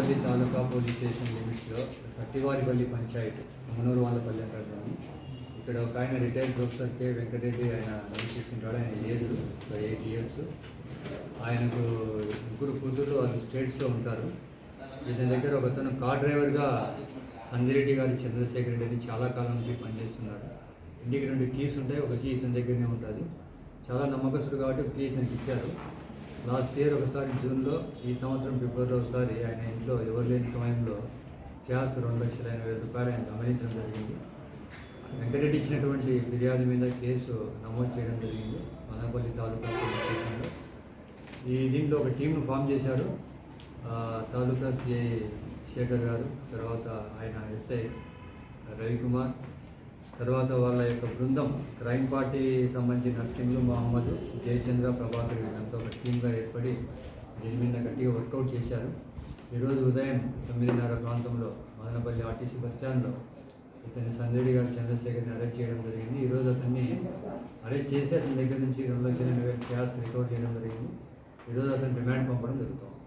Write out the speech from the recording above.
మదనపల్లి తాలూకా police station లిమిట్స్లో కట్టివారిపల్లి పంచాయత్ మునూరు వాళ్ళపల్లి అంటారు ఇక్కడ ఒక ఆయన రిటైర్డ్ ప్రొఫెసర్ కె. వెంకటరెడ్డి ఆయన నివసిస్తుంటాడు ఆయన ఏజ్ ఒక ఎయిట్ ఇయర్స్ ఆయనకు ముగ్గురు కూతురు వాళ్ళు స్టేట్స్లో ఉంటారు. ఇతని దగ్గర ఒకతను కార్ డ్రైవర్గా సంజయరెడ్డి గారి చంద్రశేఖర్ రెడ్డి అని చాలా కాలం నుంచి పనిచేస్తున్నాడు. ఇంటికి రెండు కీస్ ఉంటాయి. ఒక కీ ఇతని దగ్గరనే ఉంటుంది. చాలా నమ్మకస్తుడు కాబట్టి ఒక కీ ఇతనికి ఇచ్చారు. లాస్ట్ ఇయర్ ఒకసారి జూన్లో ఈ సంవత్సరం ఫిబ్రవరిలో ఒకసారి ఆయన ఇంట్లో ఎవరు లేని సమయంలో క్యాష్ రెండు లక్షల ఎనభై వేల రూపాయలు ఆయన గమనించడం జరిగింది. వెంకటరెడ్డి ఇచ్చినటువంటి ఫిర్యాదు మీద కేసు నమోదు చేయడం జరిగింది. మదనపల్లి తాలూకా పోలీస్ స్టేషన్లో. ఈ దీంట్లో ఒక టీంను ఫామ్ చేశారు. తాలూకా సిఐ శేఖర్ గారు తర్వాత ఆయన ఎస్ఐ రవికుమార్ తర్వాత వాళ్ళ యొక్క బృందం క్రైమ్ పార్టీ సంబంధించిన నర్సింగ్లు మహమ్మద్ జయచంద్ర ప్రభాకర్ వీళ్ళంతా ఒక టీమ్గా ఏర్పడి దీని మీద గట్టిగా వర్కౌట్ చేశారు. ఈరోజు ఉదయం తొమ్మిదిన్నర ప్రాంతంలో మదనపల్లి ఆర్టీసీ బస్ స్టాండ్లో ఇతని సంజయుడి గారు చంద్రశేఖర్ని అరెస్ట్ చేయడం జరిగింది. ఈరోజు అతన్ని అరెస్ట్ చేసి అతని దగ్గర నుంచి రెండు లక్షల ఎనభై వేల క్యాష్ రికవర్ చేయడం జరిగింది. ఈరోజు అతను రిమాండ్ పంపడం జరుగుతుంది.